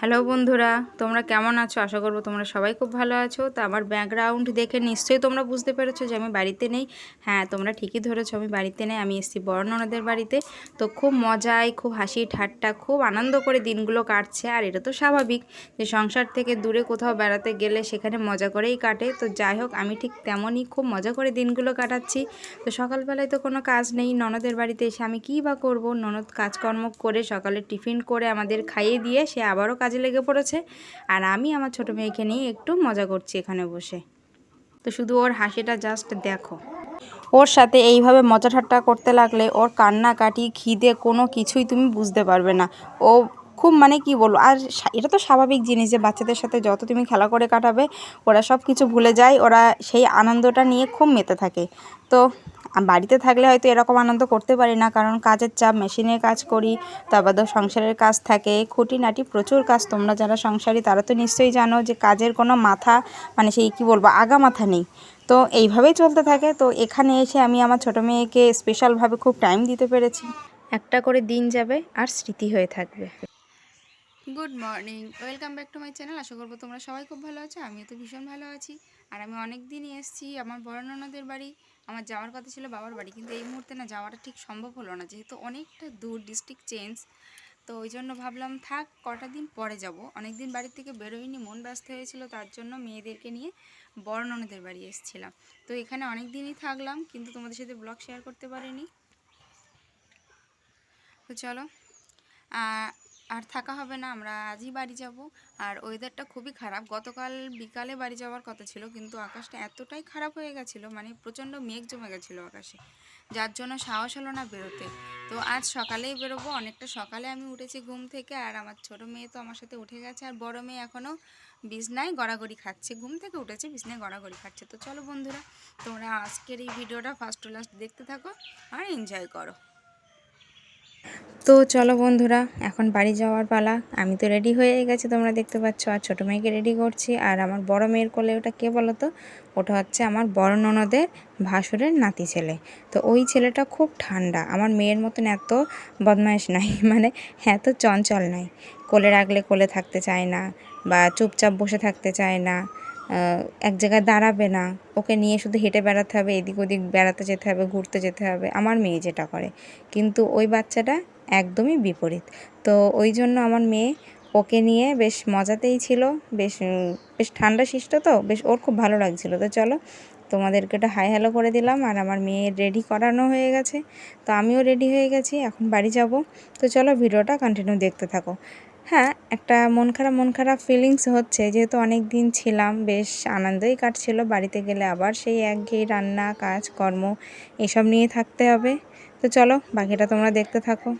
Hello বন্ধুরা, তোমরা কেমন আছো? আশা করব তোমরা সবাই খুব ভালো আছো। তো আমার ব্যাকগ্রাউন্ড দেখে নিশ্চয়ই তোমরা বুঝতে পেরেছ যে আমি বাড়িতে নেই। হ্যাঁ তোমরা ঠিকই ধরেছো, আমি বাড়িতে নেই, আমি এসেছি বড় ননদের বাড়িতে। তো খুব মজায়, খুব হাসি ঠাট্টা, খুব আনন্দ করে দিনগুলো কাটছে। আর এটা তো স্বাভাবিক যে সংসার থেকে দূরে কোথাও বেড়াতে গেলে সেখানে মজা করেই কাটে। তো যাই হোক, আমি ঠিক তেমনই খুব মজা করে দিনগুলো কাটাচ্ছি। তো সকালবেলায় তো কোনো কাজ নেই, ননদের বাড়িতে এসে আমি কী বা করব? ননদ কাজকর্ম করে সকালে টিফিন করে আমাদের খাইয়ে দিয়ে সে আবারও কাজে লেগে পড়েছে। আর আমি আমার ছোটো মেয়েকে নিয়ে একটু মজা করছি এখানে বসে। তো শুধু ওর হাসিটা জাস্ট দেখো। ওর সাথে এইভাবে মজা ঠাট্টা করতে লাগলে ওর কান্নাকাটি, খিদে কোনো কিছুই তুমি বুঝতে পারবে না। ও খুব মানে কি বলব, আর এটা তো স্বাভাবিক জিনিস যে বাচ্চাদের সাথে যত তুমি খেলা করে কাটাবে, ওরা সব কিছু ভুলে যায়, ওরা সেই আনন্দটা নিয়ে খুব মেতে থাকে। তো বাড়িতে থাকলে হয়তো এরকম আনন্দ করতে পারি না, কারণ কাজের চাপ, মেশিনের কাজ করি, তারপর তো সংসারের কাজ থাকে, খুঁটিনাটি প্রচুর কাজ, তোমরা যারা সংসারী তারা তো নিশ্চয়ই জানো যে কাজের কোনো মাথা মানে সেই কি বলব, আগা মাথা নেই। তো এইভাবেই চলতে থাকে, তো এখানে এসে আমি আমার ছোটো মেয়েকে স্পেশালভাবে খুব টাইম দিতে পেরেছি। একটা করে দিন যাবে আর স্মৃতি হয়ে থাকবে। Good morning welcome back to my channel আশা করব তোমরা সবাই খুব ভালো আছো, আমিও তো ভীষণ ভালো আছি। আর আমি অনেক দিনই এসেছি আমার বড় ননদের বাড়ি। আমার যাওয়ার কথা ছিল বাবার বাড়ি, কিন্তু এই মুহূর্তে না যাওয়াটা ঠিক সম্ভব হলো না, যেহেতু অনেকটা দূর ডিস্ট্রিক্ট চেঞ্জ তো ওই জন্য ভাবলাম, থাক, কটা দিন পরে যাব। অনেক দিন বাড়ির থেকে বেরোয়নি মন ব্যস্ত হয়েছিল, তার জন্য মেয়েদেরকে নিয়ে বড় ননদের বাড়ি এসেছিলাম। তো এখানে অনেক দিনই থাকলাম, কিন্তু তোমাদের সাথে ব্লগ শেয়ার করতে পারিনি। তো চলো আর থাকা হবে না, আমরা আজই বাড়ি যাব। আর ওয়েদারটা খুবই খারাপ। গতকাল বিকালে বাড়ি যাওয়ার কথা ছিল, কিন্তু আকাশটা এতটাই খারাপ হয়ে গেছিল মানে প্রচণ্ড মেঘ জমে গেছিল আকাশে। যার জন্য সাহস হলো না বেরোতে। তো আজ সকালেই বেরোবো। অনেকটা সকালে আমি উঠেছি ঘুম থেকে, আর আমার ছোট মেয়ে তো আমার সাথে উঠে গেছে, আর বড় মেয়ে এখনও বিছনায় গড়াগড়ি খাচ্ছে। ঘুম থেকে উঠেছে, বিছনায় গড়াগড়ি খাচ্ছে। তো চলো বন্ধুরা, তোমরা আজকের এই ভিডিওটা ফার্স্ট টু লাস্ট দেখতে থাকো, আর এনজয় করো। তো চলো বন্ধুরা, এখন বাড়ি যাওয়ার পালা। আমি তো রেডি হয়ে গেছি, তোমরা দেখতে পাচ্ছ, আর ছোটো মেয়েকে রেডি করছি, আর আমার বড় মেয়ের কোলে ওটা কে বলো তো ওটা হচ্ছে আমার বড় ননদের ভাসুরের নাতি ছেলে। তো ওই ছেলেটা খুব ঠান্ডা, আমার মেয়ের মতন এত বদমাইশ নাই মানে এত চঞ্চল নাই। কোলে রাখলে কোলে থাকতে চায় না, বা চুপচাপ বসে থাকতে চায় না। এক জায়গায় দাঁড়াবে না। ওকে নিয়ে শুধু হেঁটে বেড়াতে হবে, এদিক ওদিক বেড়াতে যেতে হবে, ঘুরতে যেতে হবে। আমার মেয়ে যেটা করে। কিন্তু ওই বাচ্চাটা একদমই বিপরীত। তো ওই জন্য আমার মেয়ে ওকে নিয়ে বেশ মজাতেই ছিল, বেশ বেশ ঠান্ডা শিষ্ট তো, বেশ ওর খুব ভালো লাগছিল। তো চলো, তোমাদেরকে একটা হাই হ্যালো করে দিলাম আর আমার মেয়ের রেডি করানো হয়ে গেছে। তো আমিও রেডি হয়ে গেছি, এখন বাড়ি যাব। তো চলো, ভিডিওটা কন্টিনিউ দেখতে থাকো। হ্যাঁ একটা মন খারাপ মন খারাপ ফিলিংস হচ্ছে। যেহেতু অনেক দিন ছিলাম, বেশ আনন্দই কাটছিল। বাড়িতে গেলে আবার সেই একঘেয়ে রান্না, কাজ, কর্ম, এসব নিয়ে থাকতে হবে। তো চলো, বাকিটা তোমরা দেখতে থাকো।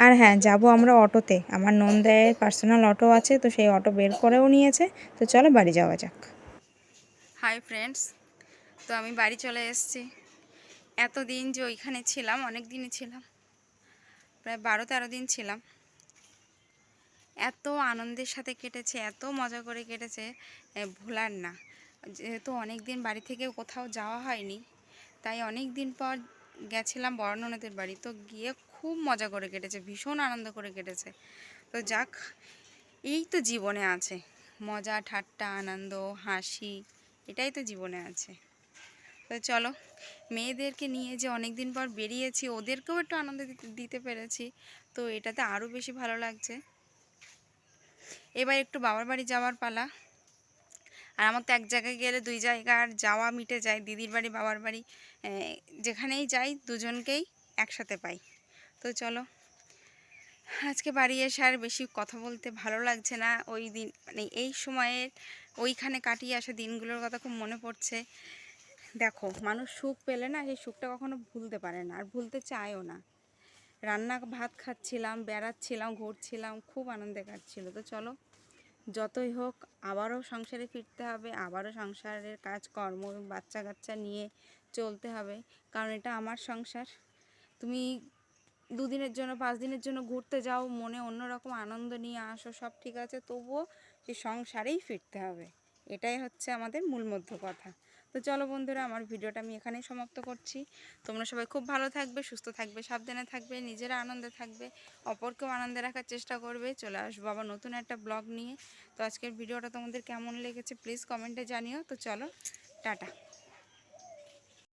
আর হ্যাঁ যাব আমরা অটোতে। আমার নন্দায়ের পার্সোনাল অটো আছে, তো সেই অটো বের করেও নিয়েছে। তো চলো, বাড়ি যাওয়া যাক। হাই ফ্রেন্ডস তো আমি বাড়ি চলে এসেছি। এতদিন যে ওইখানে ছিলাম অনেক দিনই ছিলাম। প্রায় বারো তেরো দিন ছিলাম। এত আনন্দের সাথে কেটেছে, এত মজা করে কেটেছে ভোলার না। যেহেতু অনেক দিন বাড়ি থেকে কোথাও যাওয়া হয়নি, তাই অনেক দিন পর গেছিলাম বড় ননদের বাড়ি। তো গিয়ে খুব মজা করে কেটেছে, ভীষণ আনন্দ করে কেটেছে। তো যাক, এই তো জীবনে আছে। মজা, ঠাট্টা, আনন্দ, হাসি, এটাই তো জীবনে আছে। তো চলো, মেয়েদেরকে নিয়ে যে অনেক দিন পর বেরিয়েছি, ওদেরকেও একটু আনন্দ দিতে পেরেছি। তো এটাতে আরও বেশি ভালো লাগছে। এবার একটু বাবার বাড়ি যাওয়ার পালা। আর আমার তো এক জায়গায় গেলে দুই জায়গার যাওয়া মিটে যায়, দিদির বাড়ি, বাবার বাড়ি যেখানেই যাই দুজনকেই একসাথে পাই। তো চলো, আজকে বাড়ি এসে আর বেশি কথা বলতে ভালো লাগছে না। ওই দিন মানে এই সময়ের ওইখানে কাটিয়ে আসা দিনগুলোর কথা খুব মনে পড়ছে। দেখো, মানুষ সুখ পেলে না, সেই সুখটা কখনো ভুলতে পারে না, আর ভুলতে চায়ও না। রান্না ভাত খাচ্ছিলাম, বেড়াচ্ছিলাম, ঘুরছিলাম, খুব আনন্দে কাটছিল। তো চলো, যতই হোক, আবারও সংসারে ফিরতে হবে, আবারও সংসারের কাজকর্ম বাচ্চা কাচ্চা নিয়ে চলতে হবে, কারণ এটা আমার সংসার। তুমি দুদিনের জন্য পাঁচ দিনের জন্য ঘুরতে যাও, মনে অন্যরকম আনন্দ নিয়ে আসো, সব ঠিক আছে, তবুও সেই সংসারেই ফিরতে হবে, এটাই হচ্ছে আমাদের মূল মধ্য কথা। তো চলো বন্ধুরা, আমার ভিডিওটা আমি এখানেই সমাপ্ত করছি। তোমরা সবাই খুব ভালো থাকবে, সুস্থ থাকবে, সাবধানে থাকবে, নিজেরা আনন্দে থাকবে, অপরকেও আনন্দে রাখার চেষ্টা করবে। চলে আসব আবার নতুন একটা ব্লগ নিয়ে। তো আজকের ভিডিওটা তোমাদের কেমন লেগেছে প্লিজ কমেন্টে জানিও। তো চলো, টাটা।